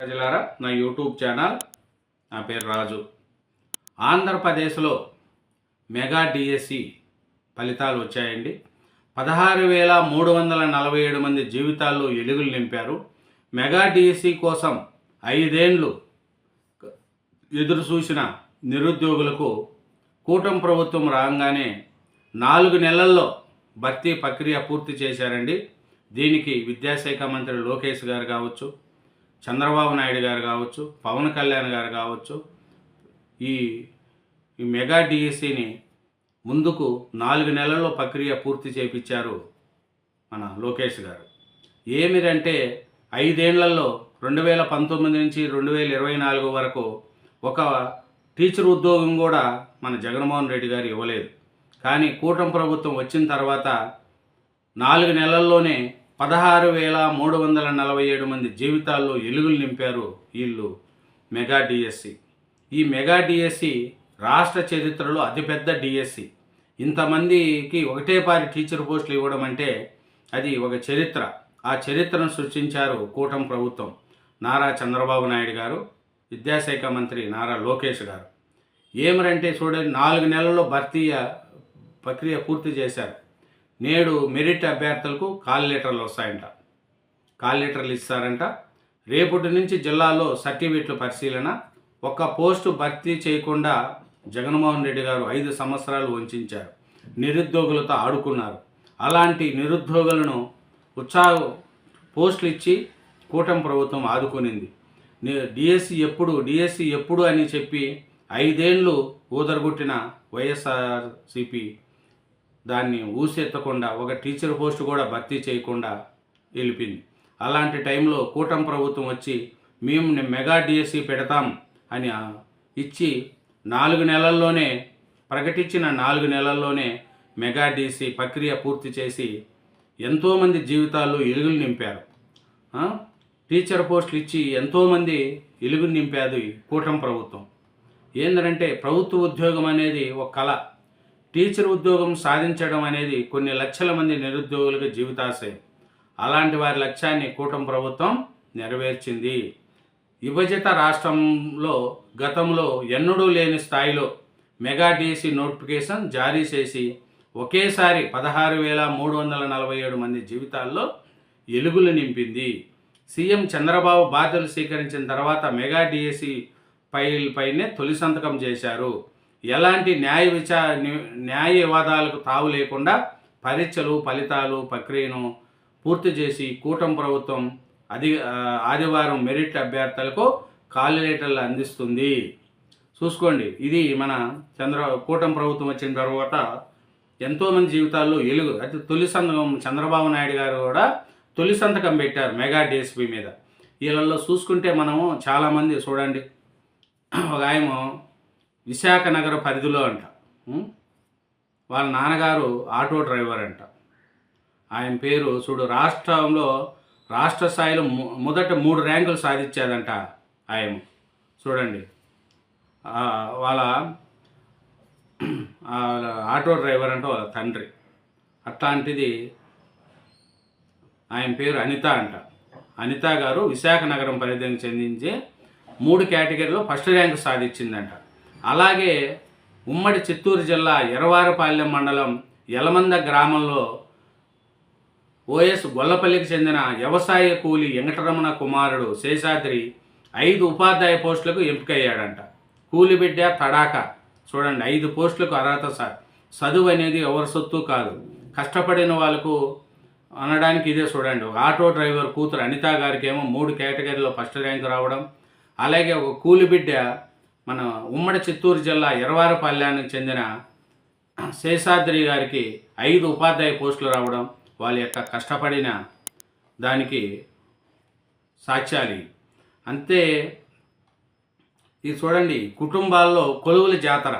ప్రజలారా నా YouTube channel నా పేరు రాజు. ఆంధ్రప్రదేశ్లో మెగా డిఎస్సి ఫలితాలు వచ్చాయండి. పదహారు వేల మూడు వందల నలభై ఏడు మంది జీవితాల్లో ఎలుగులు నింపారు. మెగా డిఎస్సి కోసం ఐదేండ్లు ఎదురు చూసిన నిరుద్యోగులకు కూటమి ప్రభుత్వం రాగానే నాలుగు నెలల్లో భర్తీ ప్రక్రియ పూర్తి చేశారండి. దీనికి విద్యాశాఖ మంత్రి లోకేష్ గారు కావచ్చు చంద్రబాబు నాయుడు గారు కావచ్చు పవన్ కళ్యాణ్ గారు కావచ్చు ఈ ఈ మెగా డిఎస్సిని ముందుకు నాలుగు నెలల్లో ప్రక్రియ పూర్తి చేపించారు మన లోకేష్ గారు. ఏమిరంటే ఐదేళ్ళలో రెండు వేల పంతొమ్మిది నుంచి రెండు వేల ఇరవై నాలుగు వరకు ఒక టీచర్ ఉద్యోగం కూడా మన జగన్మోహన్ రెడ్డి గారు ఇవ్వలేదు. కానీ కూటమి ప్రభుత్వం వచ్చిన తర్వాత నాలుగు నెలల్లోనే పదహారు వేల మూడు వందల నలభై ఏడు మంది జీవితాల్లో ఎలుగులు నింపారు వీళ్ళు మెగా డిఎస్సి. ఈ మెగా డిఎస్సి రాష్ట్ర చరిత్రలో అతిపెద్ద డిఎస్సి. ఇంతమందికి ఒకటే పారి టీచర్ పోస్టులు ఇవ్వడం అంటే అది ఒక చరిత్ర. ఆ చరిత్రను సృష్టించారు కూటమి ప్రభుత్వం. నారా చంద్రబాబు నాయుడు గారు విద్యాశాఖ మంత్రి నారా లోకేష్ గారు. ఏమరంటే చూడండి నాలుగు నెలల్లో భర్తీ ప్రక్రియ పూర్తి చేశారు. నేడు మెరిట్ అభ్యర్థులకు కాల్ లెటర్లు వస్తాయంట. కాల్ లెటర్లు ఇస్తారంట. రేపటి నుంచి జిల్లాలో సర్టిఫికెట్లు పరిశీలన ఒక్క పోస్టు భర్తీ చేయకుండా జగన్మోహన్ రెడ్డి గారు ఐదు సంవత్సరాలు వంచారు. నిరుద్యోగులతో ఆడుకున్నారు. అలాంటి నిరుద్యోగులను ఉత్సాహ పోస్టులు ఇచ్చి కూటమి ప్రభుత్వం ఆదుకునింది. డిఎస్సి ఎప్పుడు డిఎస్సి ఎప్పుడు అని చెప్పి ఐదేండ్లు ఊదరగొట్టిన వైఎస్ఆర్సిపి దాన్ని ఊసెత్తకుండా ఒక టీచర్ పోస్ట్ కూడా భర్తీ చేయకుండా వెళ్ళిపోయింది. అలాంటి టైంలో కూటమి ప్రభుత్వం వచ్చి మేము మెగా డిఎస్సి పెడతాం అని ఇచ్చి నాలుగు నెలల్లోనే ప్రకటించిన నాలుగు నెలల్లోనే మెగా డిఎస్సి ప్రక్రియ పూర్తి చేసి ఎంతోమంది జీవితాల్లో ఎలుగులు నింపారు. టీచర్ పోస్టులు ఇచ్చి ఎంతోమంది ఎలుగులు నింపాది కూటమి ప్రభుత్వం. ఏంటంటే ప్రభుత్వ ఉద్యోగం అనేది ఒక కళ. టీచర్ ఉద్యోగం సాధించడం అనేది కొన్ని లక్షల మంది నిరుద్యోగులకు జీవితాశయం. అలాంటి వారి లక్ష్యాన్ని కూటమి ప్రభుత్వం నెరవేర్చింది. విభజిత రాష్ట్రంలో గతంలో ఎన్నడూ లేని స్థాయిలో మెగా డీసీ నోటిఫికేషన్ జారీ చేసి ఒకేసారి పదహారు వేల మూడు వందల నలభై ఏడు మంది జీవితాల్లో ఎలుగులు నింపింది. సీఎం చంద్రబాబు బాధ్యతలు స్వీకరించిన తర్వాత మెగా డిఎస్సి ఫైల్ పైనే తొలి సంతకం చేశారు. ఎలాంటి న్యాయ విచా న్యాయవాదాలకు న్యాయ వివాదాలకు తావు లేకుండా పరీక్షలు ఫలితాలు ప్రక్రియను పూర్తి చేసి కూటమి ప్రభుత్వం అధి ఆదివారం మెరిట్ అభ్యర్థులకు కాలిలేటర్లు అందిస్తుంది. చూసుకోండి ఇది మన చంద్ర కూటమి ప్రభుత్వం వచ్చిన తర్వాత ఎంతోమంది జీవితాల్లో ఎలుగు అయితే తొలి సంతకం చంద్రబాబు నాయుడు గారు కూడా తొలి సంతకం పెట్టారు మెగా డిఎస్పీ మీద. వీళ్ళల్లో చూసుకుంటే మనము చాలామంది చూడండి ఒక ఆయన విశాఖ నగర పరిధిలో అంట. వాళ్ళ నాన్నగారు ఆటో డ్రైవర్ అంట. ఆయన పేరు చూడు రాష్ట్రంలో రాష్ట్ర స్థాయిలో మొదట మూడు ర్యాంకులు సాధించాడంట ఆయన. చూడండి. వాళ్ళ ఆటో డ్రైవర్ అంటే వాళ్ళ తండ్రి. అట్లాంటిది ఆయన పేరు అనిత అంట. అనిత గారు విశాఖ నగరం పరిధికి చెందించి మూడు కేటగిరీలో ఫస్ట్ ర్యాంక్ సాధించిందంట. అలాగే ఉమ్మడి చిత్తూరు జిల్లా ఎరవారపాలెం మండలం యలమంద గ్రామంలో ఓఎస్ గొల్లపల్లికి చెందిన వ్యవసాయ కూలి వెంకటరమణ కుమారుడు శేషాద్రి ఐదు ఉపాధ్యాయ పోస్టులకు ఎంపికయ్యాడంట. కూలి బిడ్డ తడాక. చూడండి ఐదు పోస్టులకు అర్హత సార్ చదువు అనేది ఎవరి సొత్తు కాదు. కష్టపడిన వాళ్ళకు అనడానికి ఇదే చూడండి ఆటో డ్రైవర్ కూతురు అనిత గారికి ఏమో మూడు కేటగిరీలో ఫస్ట్ ర్యాంక్ రావడం అలాగే ఒక కూలి బిడ్డ మన ఉమ్మడి చిత్తూరు జిల్లా ఎరవారపల్లానికి చెందిన శేషాద్రి గారికి ఐదు ఉపాధ్యాయ పోస్టులు రావడం వాళ్ళ యొక్క కష్టపడిన దానికి సాక్ష్యాలి. అంతే ఇది చూడండి కుటుంబాల్లో కొలువుల జాతర.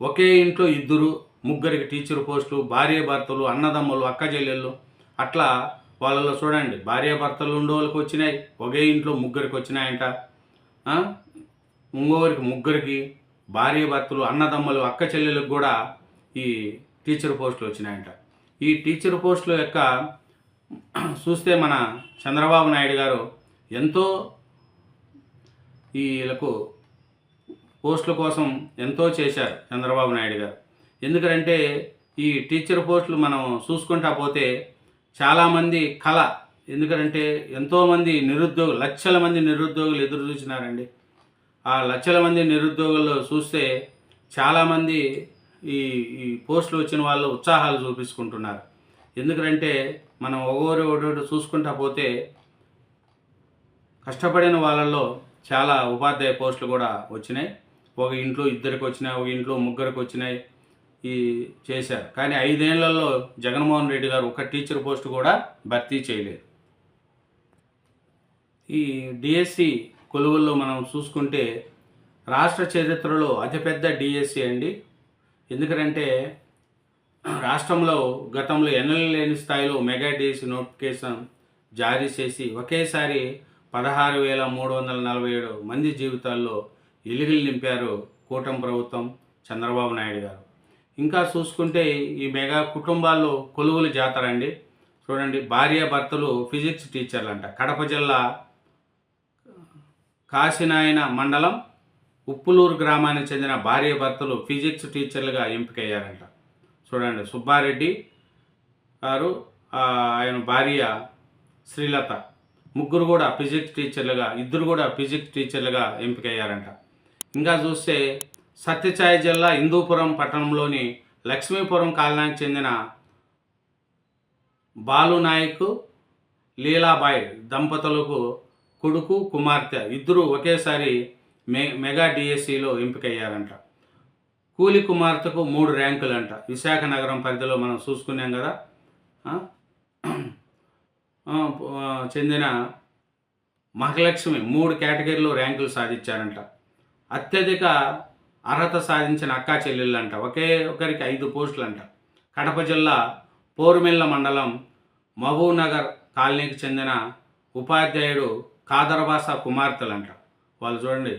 ఒకే ఇంట్లో ఇద్దరు ముగ్గురికి టీచర్ పోస్టులు భార్య భర్తలు అన్నదమ్ములు అక్క చెల్లెళ్ళు అట్లా వాళ్ళలో చూడండి భార్య భర్తలు ఉండేవాళ్ళకి వచ్చినాయి ఒకే ఇంట్లో ముగ్గురికి వచ్చినాయంట. ఇంకోరికి ముగ్గురికి భార్య భర్తలు అన్నదమ్ములు అక్క చెల్లెలకు కూడా ఈ టీచర్ పోస్టులు వచ్చినాయంట. ఈ టీచర్ పోస్టుల యొక్క చూస్తే మన చంద్రబాబు నాయుడు గారు ఎంతో వీళ్ళకు పోస్టుల కోసం ఎంతో చేశారు చంద్రబాబు నాయుడు గారు. ఎందుకంటే ఈ టీచర్ పోస్టులు మనం చూసుకుంటా పోతే చాలామంది కళ ఎందుకంటే ఎంతోమంది నిరుద్యోగులు లక్షల మంది నిరుద్యోగులు ఎదురు చూసినారండి. ఆ లక్షల మంది నిరుద్యోగులు చూస్తే చాలామంది ఈ ఈ పోస్టులు వచ్చిన వాళ్ళు ఉత్సాహాలు చూపించుకుంటున్నారు. ఎందుకంటే మనం ఒక్కొక్కరు ఒకటి చూసుకుంటా పోతే కష్టపడిన వాళ్ళల్లో చాలా ఉపాధ్యాయ పోస్టులు కూడా వచ్చినాయి. ఒక ఇంట్లో ఇద్దరికి వచ్చినాయి ఒక ఇంట్లో ముగ్గురికి వచ్చినాయి ఈ చేశారు. కానీ ఐదేళ్ళలో జగన్మోహన్ రెడ్డి గారు ఒక టీచర్ పోస్ట్ కూడా భర్తీ చేయలేదు. ఈ డిఎస్సి కొలువుల్లో మనం చూసుకుంటే రాష్ట్ర చరిత్రలో అతిపెద్ద డిఎస్సి అండి. ఎందుకంటే రాష్ట్రంలో గతంలో ఎన్నెల లేని స్థాయిలో మెగా డిఎస్సి నోటిఫికేషన్ జారీ చేసి ఒకేసారి పదహారు వేల మూడు వందల నలభై ఏడు మంది జీవితాల్లో ఎలుగులు నింపారు కూటమి ప్రభుత్వం చంద్రబాబు నాయుడు గారు. ఇంకా చూసుకుంటే ఈ మెగా కుటుంబాల్లో కొలువులు జాతర అండి. చూడండి భార్య భర్తలు ఫిజిక్స్ టీచర్లు అంట కడప జిల్లా కాశీనాయన మండలం ఉప్పులూరు గ్రామానికి చెందిన భార్య భర్తలు ఫిజిక్స్ టీచర్లుగా ఎంపికయ్యారంట. చూడండి సుబ్బారెడ్డి గారు ఆయన భార్య శ్రీలత ముగ్గురు కూడా ఫిజిక్స్ టీచర్లుగా ఇద్దరు కూడా ఫిజిక్స్ టీచర్లుగా ఎంపికయ్యారంట. ఇంకా చూస్తే సత్యసాయి జిల్లా హిందూపురం పట్టణంలోని లక్ష్మీపురం కాలనీకి చెందిన బాలు నాయక్ లీలాబాయ్ దంపతులకు కొడుకు కుమార్తె ఇద్దరు ఒకేసారి మె మెగా డిఎస్సిలో ఎంపికయ్యారంట. కూలి కుమార్తెకు మూడు ర్యాంకులంట. విశాఖ నగరం పరిధిలో మనం చూసుకున్నాం కదా. చెందిన మహాలక్ష్మి మూడు కేటగిరీలో ర్యాంకులు సాధించారంట. అత్యధిక అర్హత సాధించిన అక్కా చెల్లెళ్ళంట. ఒకే ఒకరికి ఐదు పోస్టులంట. కడప జిల్లా పోరుమిల్ల మండలం మహబూబ్నగర్ కాలనీకి చెందిన ఉపాధ్యాయుడు కాదరబాస కుమార్తెలు అంట వాళ్ళు చూడండి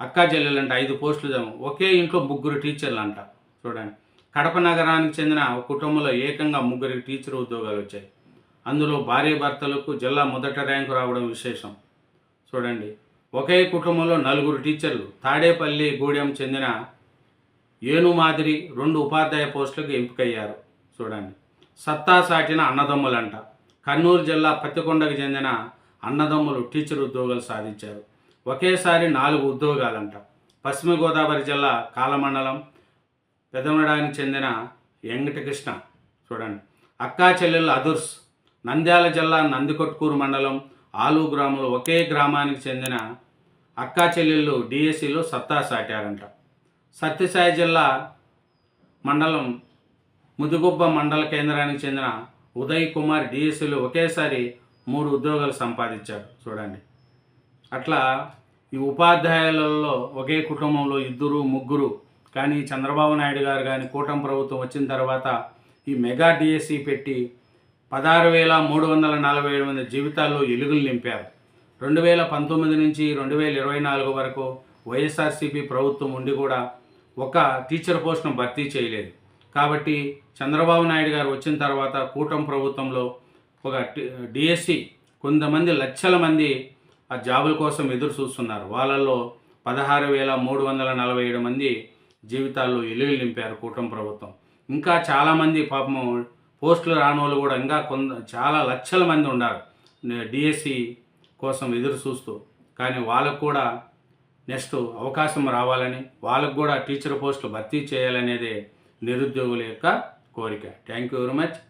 అక్కా చెల్లెలంట ఐదు పోస్టులు జమ- ఒకే ఇంట్లో ముగ్గురు టీచర్లు అంట చూడండి కడప నగరానికి చెందిన ఒక కుటుంబంలో ఏకంగా ముగ్గురి టీచర్ ఉద్యోగాలు వచ్చాయి. అందులో భార్య భర్తలకు జిల్లా మొదట ర్యాంకు రావడం విశేషం. చూడండి ఒకే కుటుంబంలో నలుగురు టీచర్లు తాడేపల్లి గూడెం చెందిన ఏను మాదిరి రెండు ఉపాధ్యాయ పోస్టులకు ఎంపికయ్యారు. చూడండి సత్తా సాటిన అన్నదమ్ములంట. కర్నూలు జిల్లా పత్తికొండకు చెందిన అన్నదమ్ములు టీచర్ ఉద్యోగాలు సాధించారు. ఒకేసారి నాలుగు ఉద్యోగాలంట. పశ్చిమ గోదావరి జిల్లా కాలమండలం పెదమడానికి చెందిన వెంకటకృష్ణ. చూడండి. అక్కా చెల్లెలు అదుర్స్. నంద్యాల జిల్లా నందికొట్కూరు మండలం ఆలు గ్రామంలో ఒకే గ్రామానికి చెందిన అక్కా చెల్లెళ్ళు డిఎస్సిలో సత్తా సాటారంట. సత్యసాయి జిల్లా మండలం ముదుగుబ్బ మండల కేంద్రానికి చెందిన ఉదయ్ కుమార్ డిఎస్సిలో ఒకేసారి మూడు ఉద్యోగాలు సంపాదించారు చూడండి. అట్లా ఈ ఉపాధ్యాయులలో ఒకే కుటుంబంలో ఇద్దరు ముగ్గురు కానీ చంద్రబాబు నాయుడు గారు కానీ కూటమి ప్రభుత్వం వచ్చిన తర్వాత ఈ మెగా డిఎస్సి పెట్టి పదహారు వేల మూడు వందల నలభై ఏడు మంది జీవితాల్లో ఎలుగులు నింపారు. రెండు వేల పంతొమ్మిది నుంచి రెండు వేల ఇరవై నాలుగు వరకు వైఎస్ఆర్సీపీ ప్రభుత్వం ఉండి కూడా ఒక టీచర్ పోస్టును భర్తీ చేయలేదు. కాబట్టి చంద్రబాబు నాయుడు గారు వచ్చిన తర్వాత కూటమి ప్రభుత్వంలో ఒక డిఎస్సి కొంతమంది లక్షల మంది ఆ జాబుల కోసం ఎదురు చూస్తున్నారు. వాళ్ళల్లో పదహారు వేల మూడు వందల నలభై ఏడు మంది జీవితాల్లో ఎలుగులు నింపారు కూటమి ప్రభుత్వం. ఇంకా చాలామంది పాపము పోస్టులు రానోళ్ళు వాళ్ళు కూడా ఇంకా కొంత చాలా లక్షల మంది ఉన్నారు. డిఎస్సి కోసం ఎదురు చూస్తూ. కానీ వాళ్ళకు కూడా నెక్స్ట్ అవకాశం రావాలని వాళ్ళకు కూడా టీచర్ పోస్టులు భర్తీ చేయాలనేదే నిరుద్యోగుల యొక్క కోరిక. Thank you very much.